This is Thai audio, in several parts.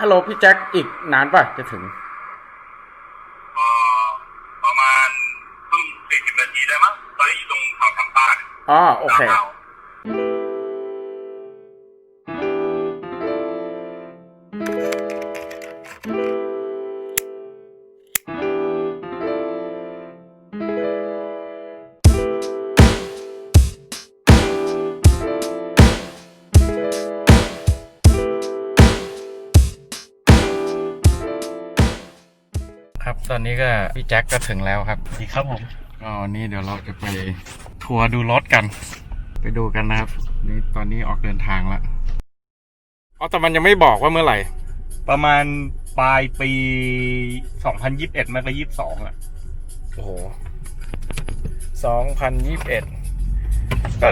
ฮัลโหลพี่แจ็คอีกนานป่ะจะถึงเอ่อประมาณครึ่งสี่สิบนาทีได้มั้งตอนนี้อยู่ตรงเขาทำป้าเนี่ยอ๋อโอเค ตอนนี้ก็พี่แจ็คก็ถึงแล้วครับดีครับผมก็วันนี้เดี๋ยวเราจะไปทัวร์ดูรถกัน ไปดูกันนะครับ นี่ตอนนี้ออกเดินทางแล้วอ๋อแต่มันยังไม่บอกว่าเมื่อไหร่ ประมาณปลายปี2021มันก็22อะโอ้โหสองพันยี่สิบเอ็ดก็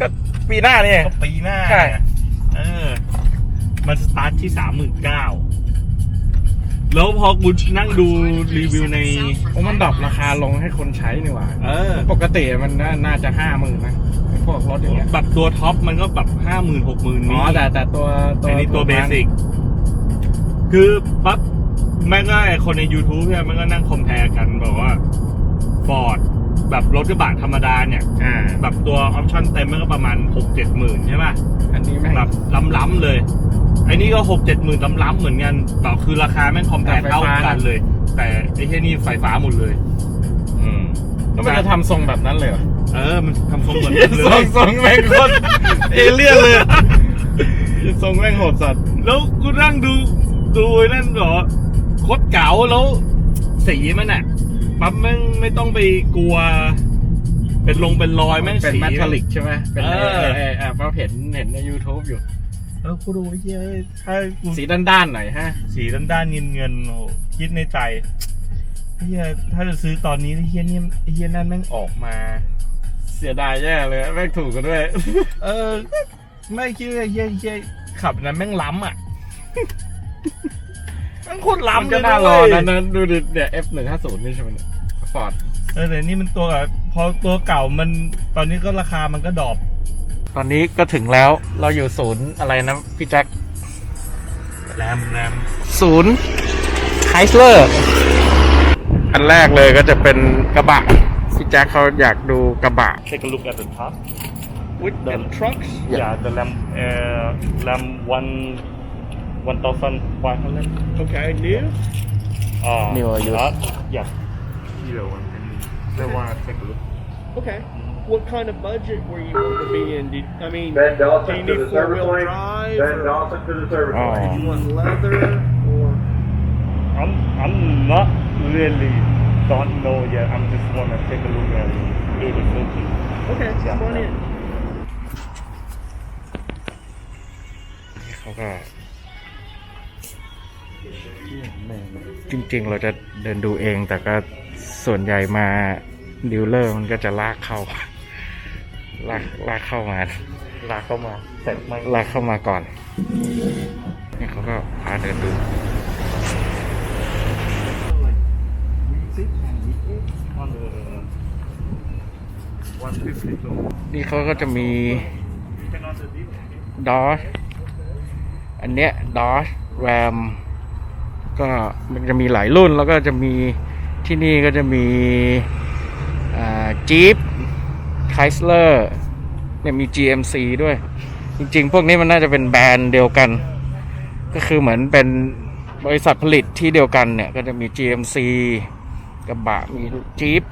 ก็ปีหน้าเนี่ย ก็ปีหน้าใช่ เออ มันสตาร์ทที่39,000 แล้วพอกูนั่งดูรีวิวในโอ้มันดรอปราคาลงให้คนใช้นี่หว่า เออ ปกติมันน่าน่าจะห้าหมื่นนะไอ้พวกรถอย่างเงี้ยแบบตัวท็อปมันก็แบบห้าหมื่นหกหมื่นอ๋อแต่แต่ตัวตัวอันนี้ตัวเบสิก คือปั๊บแม่งก็ไอคนใน YouTube เนี่ยมันก็นั่งคอมเพลกันบอกว่าฟอร์ด แบบรถกระบะธรรมดาเนี่ย อ่าแบบตัวออปชั่นเต็มมันก็ประมาณหกเจ็ดหมื่นใช่ป่ะอันนี้ไม่งแบบล้ำๆเลยไอ้นี่ก็หกเจ็ดหมื่นล้ำๆเหมือนกันแต่คือราคาแม่งคอมแพแต่ไฟเท่าฟ้ากันเลย แต่ไอ้ที่นี่ไฟฟ้าหมดเลย อืมแล้วมันจะทำทรงแบบนั้นเลยเหรอเออ มันทำทรงเหมือนกันเลทรงยทรงแม่งโคตรเอเลี่ยนเลยอะทรงแม่งโหดสัตว์แล้วกูนั่งดูดูไอ้นั่นเหรอโคตรเก๋าแล้วสีมันอะ ปั๊บแม่งไม่ต้องไปกลัว เป็นลงเป็นรอยแม่งเป็นสี แมทัลลิกใช่ไหมเป็นเอเออ อเออเออเพราะเห็นเห็นใน YouTube อยู่ เออกูดูไอ้เหี้ยถ้ากูสีด้านๆหน่อยฮะ สีด้านๆเงินเงินๆโอ้โหคิดในใจไอ้เฮียถ้าจะซื้อตอนนี้ไอ้เฮียนี่ไอ้เฮียนั่นแม่งออกมา เสียดายแย่เลยแม่งถูกกันด้วย เออ ไม่คิดว่าเฮียเฮียขับนั้นแม่งล้ำอะ แม่งโคตรมันล้ำก็เลยน่ารอเว้ยนะนะดูดิเนี่ย F หนึ่งห้าศูนย์นี่ใช่ไหมเนี่ย ฟอร์ดเออแต่นี่มันตัวแบบพอตัวเก่ามันตอนนี้ก็ราคามันก็ดรอปตอนนี้ก็ถึงแล้วเราอยู่ศูนย์อะไรนะพี่แจ็คแรมแรมศูนย์ไคสเลอร์อันแรกเลยก็จะเป็นกระบะพี่แจ็คเขาอยากดูกระบะ take a look at the top with the trucks yeah the ram uh ram one one thousand five hundred okay new uh New or used? uh, yeah either one I want to take a look Okay. What kind of budget were you going to be in? Did, I mean, Ben do you Dawson to need the service four-wheel lane. drive? Ben or Dawson to the service Oh. lane. Do you want leather or? I'm I'm not really don't know yet. I'm just wanna take a look and do the searching. Okay, Yeah. come on in. เขาก็จริงๆ เราจะเดินดูเอง แต่ก็ ส่วนใหญ่มาดีลเลอร์มันก็จะลากเข้า ลากลากเข้ามา ลากเข้ามาเสร็จไหมลากเข้ามาก่อน นี่เขาก็พาเดินดู on the one fifty so นี่เขาก็จะมี can on the deal ดอชอันเนี้ยดอชแรมก็มันจะมีหลายรุ่นแล้วก็จะมี ที่นี่ก็จะมีจี๊ปไคสเลอร์เนี่ยมี GMC ด้วย จริงๆ พวกนี้มันน่าจะเป็นแบรนด์เดียวกัน ก็คือเหมือนเป็นบริษัทผลิตที่เดียวกันเนี่ย ก็จะมี GMC กระบะมีจี๊ป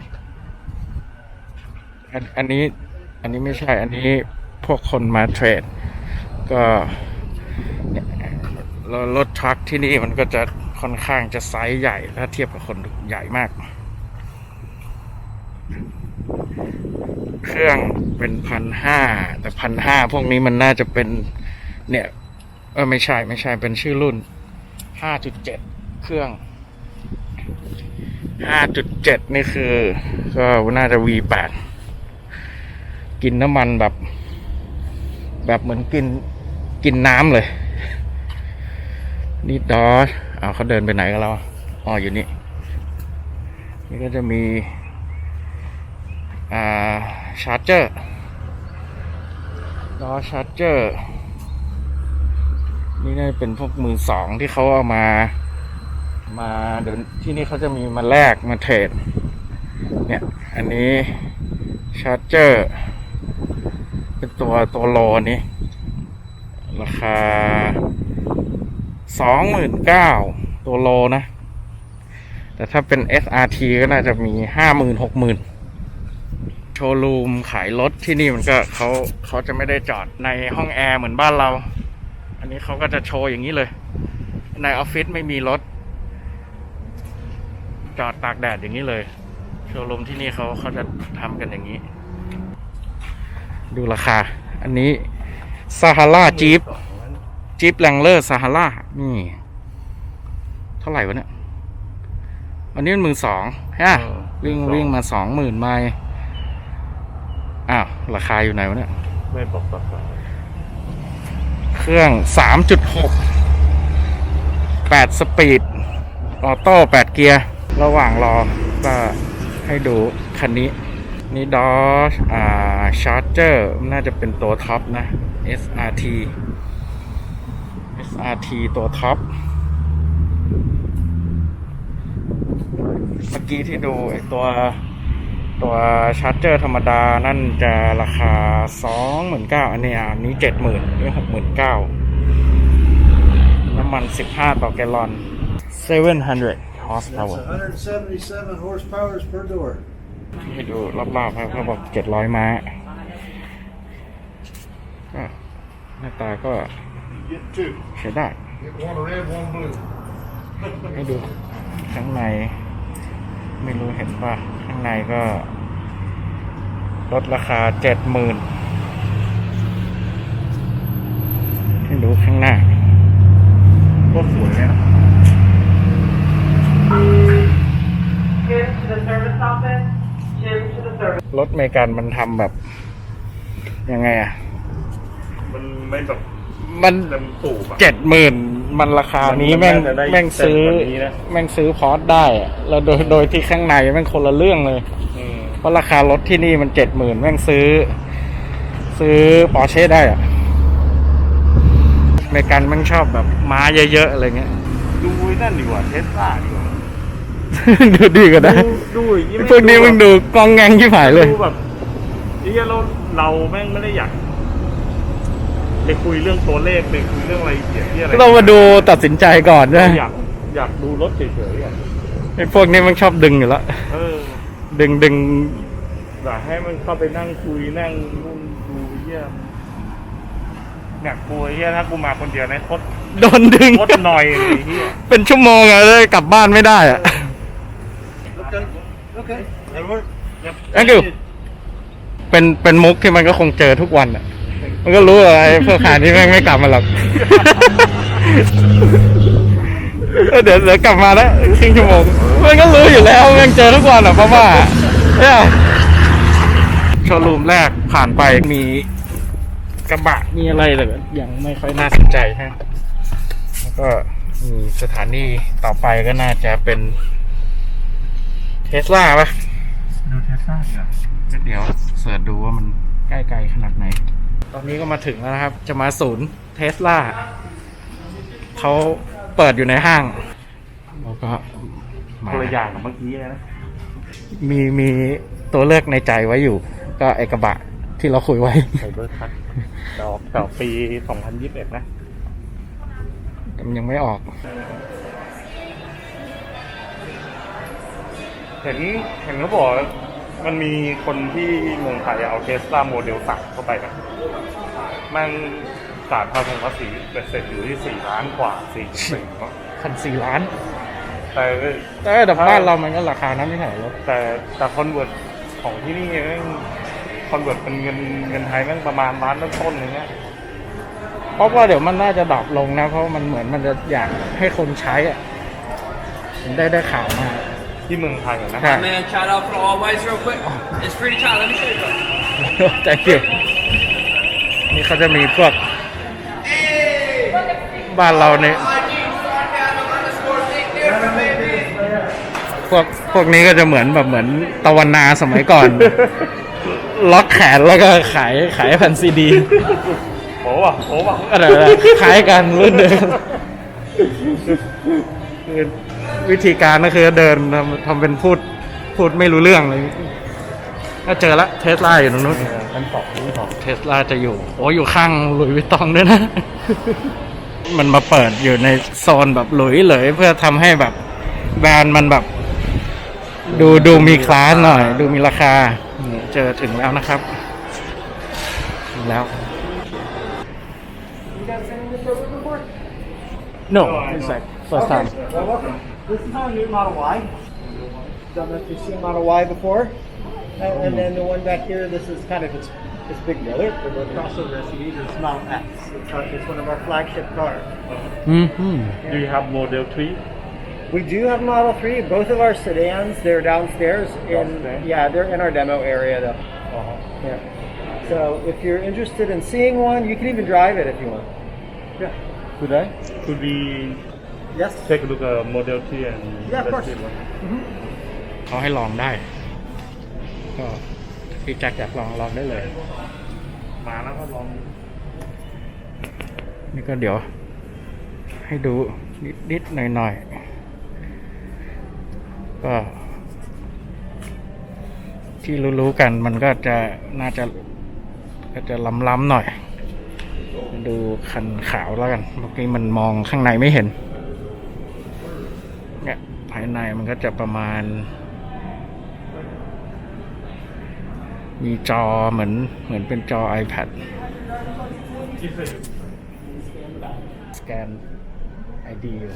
อันนี้อันนี้ไม่ใช่อันนี้พวกคนมาเทรด ก็รถรถทรัคที่นี่มันก็จะ ค่อนข้างจะไซส์ใหญ่ถ้าเทียบกับคนใหญ่มาก เครื่องเป็นพันห้าแต่พันห้าพวกนี้มันน่าจะเป็น เนี่ยเออไม่ใช่ไม่ใช่เป็นชื่อรุ่นห้าจุดเจ็ดเครื่องห้าจุดเจ็ดนี่คือ ก็น่าจะ V แปดกินน้ำมันแบบ แบบเหมือนกินกินน้ำเลย นี่ดอ เอาเขาเดินไปไหนกันแล้วอะอ๋ออยู่นี่ นี่ก็จะมี อ่า ชาร์จเจอร์ดอชาร์จเจอร์ นี่น่าจะเป็นพวกมือสองที่เขาเอามา มาเดี๋ยวที่นี่เขาจะมีมาแลกมาเทรด เนี่ย อันนี้ชาร์จเจอร์ เป็นตัวตัวโลนี้ ราคา สองหมื่นเก้าตัวโลนะ แต่ถ้าเป็น SRT ก็น่าจะมีห้าหมื่นหกหมื่นโชว์รูมขายรถที่นี่มันก็เขาเขาจะไม่ได้จอดในห้องแอร์เหมือนบ้านเรา อันนี้เขาก็จะโชว์อย่างนี้เลย ในออฟฟิศไม่มีรถ จอดตากแดดอย่างนี้เลย โชว์รูมที่นี่เขาเขาจะทำกันอย่างนี้ ดูราคา อันนี้ซาฮาราจีป จีปแรงเลอร์ซาฮารานี่ เท่าไหร่วะเนี่ยอันนี้มันมือสองฮะเออวิ่ง12,000วิ่งมาสองหมื่นไมล์อ้าวราคาอยู่ไหนวะเนี่ย ไม่บอกราคาเครื่องสามจุดหกแปดสปีด ออโต้แปดเกียร์ ระหว่างรอ ก็ให้ดูคันนี้ นี่ดอชอ่าชาร์เจอร์ น่าจะเป็นตัวท็อปนะ SRT SRT ตัวท็อป เมื่อกี้ที่ดูไอตัวตัวชาร์เจอร์ธรรมดานั่นจะราคาสองหมื่นเก้าอันนี้อันนี้เจ็ดหมื่นนี่หกหมื่นเก้าน้ำมันสิบห้าต่อแกลลอน 700 horsepower That's 177 horsepower per door. ให้ดูรอบๆครับเขาบอกเจ็ดร้อยม้าก็หน้าตาก็ Get two. ใช้ได้ Get one red, one blue. ให้ดูข้างใน ไม่รู้เห็นป่ะ ข้างในก็ ลดราคาเจ็ดหมื่นให้ดูข้างหน้าก็สวยนะ Jim to the service office. Jim to the service. รถอเมริกันมันทำแบบ ยังไงอะมันไม่แบบ มันเต็มสูบอะ เจ็ดหมื่นมันราคานี้มันแม่งน่าจะได้แม่งซื้อเต็มกว่านี้นะ แม่งซื้อพอร์ตได้อะแล้วโดยโดยที่ข้างในแม่งคนละเรื่องเลย อืมเพราะราคารถที่นี่มันเจ็ดหมื่นแม่งซื้อ ซื้อปอร์เช่ได้อะอเมริกันแม่งชอบแบบม้าเยอะๆอะไรเงี้ย ดูไอ้นั่นดีกว่าเทสลาดีกว่าดูดีก็ได้ดูดูอย่างไอ้พวกนี้มึงดูกองแงงที่ผายเลย ดูแบบไอ้เหี้ยเราเราแม่งไม่ได้อยาก ไปคุยเรื่องตัวเลขไปคุยเรื่องอะไรเกี่ยวที่อะไรเรามาดูตัดสินใจก่อนนะอยากอยากดูรถเฉยๆอะไอ้พวกนี้มันชอบดึงอยู่แล้วเออดึงดึงอยากให้มันเข้าไปนั่งคุยนั่งนู่นดูเยี่ยมเนี่ยกูไอ้เยี่ยถ้ากูมาคนเดียวนะโคตรโดนดึง โคตรหน่อยเลยไอ้เฮียเป็นชั่วโมงอะเลยกลับบ้านไม่ได้อะ Okay. Okay. That'll work. Thank you เป็นเป็นมุกที่มันก็คงเจอทุกวันอะ มันก็รู้ว่าไอ้พวกขานี้แม่งไม่กลับมาหรอก เดี๋ยวเดี๋ยวกลับมาแล้วครึ่งชั่วโมงมันก็รู้อยู่แล้วแม่งเจอทุกวันอะเพราะว่าเนี่ยโชว์รูมแรกผ่านไปมีกระบะมีอะไรเลยยังไม่ค่อยน่าสนใจฮะแล้วก็มีสถานีต่อไปก็น่าจะเป็นเทสลาปะดูเทสลาดีกว่าเดี๋ยวเสิร์ชดูว่ามันใกล้ไกลขนาดไหน ตอนนี้ก็มาถึงแล้วนะครับ จะมาศูนย์เทสลาเขาเปิดอยู่ในห้างแล้วก็มาคนละอย่างกับเมื่อกี้เลยนะ มีมีตัวเลือกในใจไว้อยู่ ก็ไอกระบะที่เราคุยไว้ไซเบอร์คัทดอกต่อปี2021นะแต่มันยังไม่ออกเห็นเห็นเขาบอกว่า มันมีคนที่เมืองไทยเอาเทสลาโมเดลสั่งเข้าไปนะมันสารภาษีภาษีเป็นเสร็จอยู่ที่สี่ล้านกว่าสี่สี่งคันสี่ล้าน แต่แต่แต่บ้านเรามันก็ราคานั้นไม่ใช่เหรอรถแต่แต่คอนเวิร์ตของที่นี่แม่งคอนเวิร์ตเป็นเงินเงินไทยแม่งประมาณล้านต้นๆเลยเนี่ยเพราะว่าเดี๋ยวมันน่าจะดรอปลงนะ เพราะมันเหมือนมันจะอยากให้คนใช้อะผมได้ได้ข่าวมา ที่เมืองไทยอะนะใช่ Man, shout out for all whites real quick. It's free to try. Let me show you something. ใจเกียนี่เขาจะมีพวก บ้านเราเนี่ย พวกพวกนี้ก็จะเหมือนแบบเหมือนตะวันนาสมัยก่อน ล็อกแขนแล้วก็ขายขายแผ่นซีดีโอ้ว่ะโอ้ว่ะอะไรนะคล้ายกันรุ่นเดิมคือ วิธีการก็คือเดินทำทำเป็นพูดพูดไม่รู้เรื่องเลยก็เจอละเทสลาอยู่ตรงนู้นชั้นสองชั้นสองเทสลาจะอยู่ โอ้อยู่ข้างหลุยส์วิตตองด้วยนะ มันมาเปิดอยู่ในโซนแบบหลุยเลยเพื่อทำให้แบบแบรนด์มันแบบ ดูดูมีคลาสหน่อย ดูมีราคานี่เจอถึงแล้วนะครับถึงแล้ว No, it's like first time. Well, welcome. This is our new Model Y. Don't know if you've seen Model Y before. And, and then the one back here, this is kind of its, its big brother. The little crossover SUV. This is Model X. It's, our, it's one of our flagship cars. Mm-hmm. Do you have Model 3? We do have Model 3. Both of our sedans, they're downstairs. In, Downstairs? Yeah, they're in our demo area though. Uh-huh. Yeah. So if you're interested in seeing one, you can even drive it if you want. Yeah. Could I? Could we Yes. take a look at Model 3 and Yeah, of let's course. see what- เขาให้ลองได้ ก็พี่แจ็คอยากลองลองได้เลย มาแล้วก็ลองนี่ก็เดี๋ยว ให้ดูนิดนิดหน่อยหน่อยๆ ก็ ที่รู้ๆกันมันก็จะน่าจะก็จะล้ำๆหน่อย ดูคันขาวแล้วกันเมื่อกี้มันมองข้างในไม่เห็นเนี่ยภาย ในมันก็จะประมาณ มีจอเหมือนเหมือนเป็นจอ iPad สแกน ID อยู่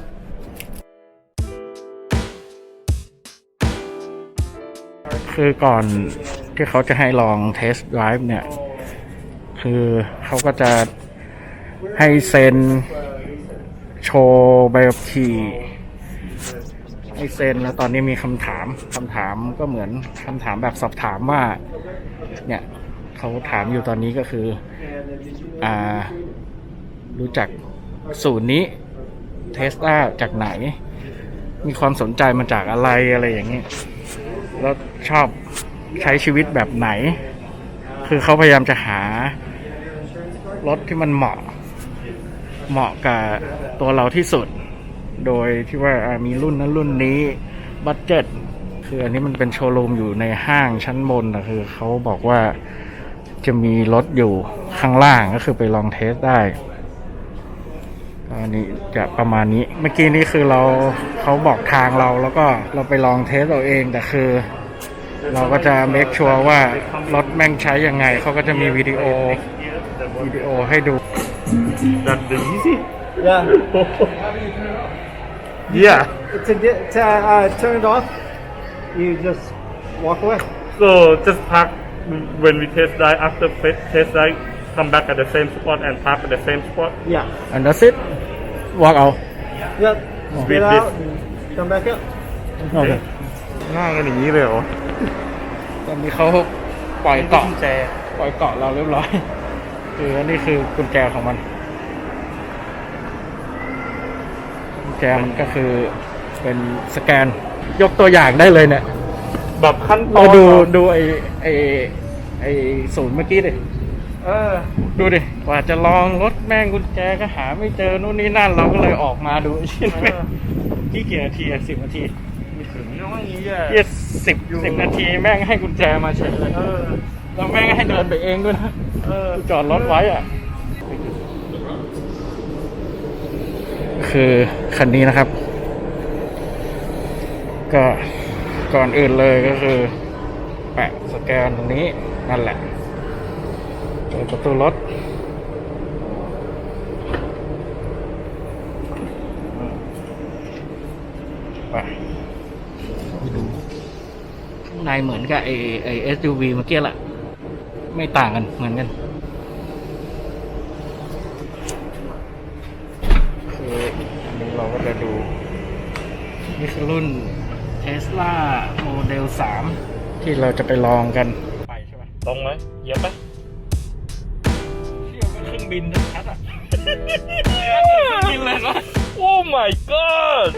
คือก่อนที่เขาจะให้ลองเทส t d ไ i v e เนี่ย คือเขาก็จะให้เซ็นโชว์ใบขับขี่ ให้เซ็นแล้วตอนนี้มีคำถามคำถามก็เหมือนคำถามแบบสอบถามว่า เนี่ยเขาถามอยู่ตอนนี้ก็คืออ่ารู้จักศูนย์นี้เทสลาจากไหน มีความสนใจมาจากอะไรอะไรอย่างนี้ แล้วชอบใช้ชีวิตแบบไหน คือเขาพยายามจะหารถที่มันเหมาะ เหมาะกับตัวเราที่สุด โดยที่ว่าอ่ามีรุ่นนั้นรุ่นนี้บัตเจ็ตคืออันนี้มันเป็นโชว์รูมอยู่ในห้างชั้นบนนะคือเขาบอกว่าจะมีรถอยู่ข้างล่างก็คือไปลองเทสได้อันนี้จะประมาณนี้ เมื่อกี้นี้คือเราเขาบอกทางเราแล้วก็เราไปลองเทสเราเองแต่คือ เราก็จะเมคชัวร์ว่ารถแม่งใช้ยังไงเขาก็จะมีวิดีโอวิดีโอให้ดู That the easy? Yeah. Yeah. To get to uh, turn it off, you just walk away. So just park when we test drive after fe- test drive, come back at the same spot and park at the same spot. Yeah. and that's it walk out Yep. With Get this. out and come back up. โอเคง่ายกันอย่างนี้เลยเหรอตอนนี้เขาปล่อยเกาะปล่อยเกาะเราเรียบร้อยคืออันนี้คือกุญแจของมัน กุญ แจมันก็คือเป็นสแกนยกตัวอย่างได้เลยเนี่ยแบบขั้นตอเรานดูแบบดูไอไอไอศูนย์เมื่อกี้ดิ เออ ดูดิ กว่าจะลองรถแม่งกุญแจก็หาไม่เจอนู่นนี่นั่นเราก็เลยออกมาดูชิ้นเออ ที่กี่นาทีอะสิบนาทีมีถึงน้อยอย่างนี้อะเยี่สิบสิบนาทีแม่งให้กุญแจมาเฉยเลยเออ แล้วแม่งให้เดินไปเองด้วยนะ เออ จอดรถไว้อะ คือคันนี้นะครับ ก็ก่อนอื่นเลยก็คือ แปะสแกนตรงนี้นั่นแหละเปิดประตูรถไปดูข้างในเหมือนกับไอไอ SUV เมื่อกี้แหละ ไม่ต่างกันเหมือนกัน คืออันนี้เราก็จะดู นี่คือรุ่น Tesla Model 3ที่เราจะไปลองกัน ไปใช่ไหมตรงไหมเหยียบไหมเที่ยวก็เครื่องบินชัดๆอะบินเลยนะ Oh my god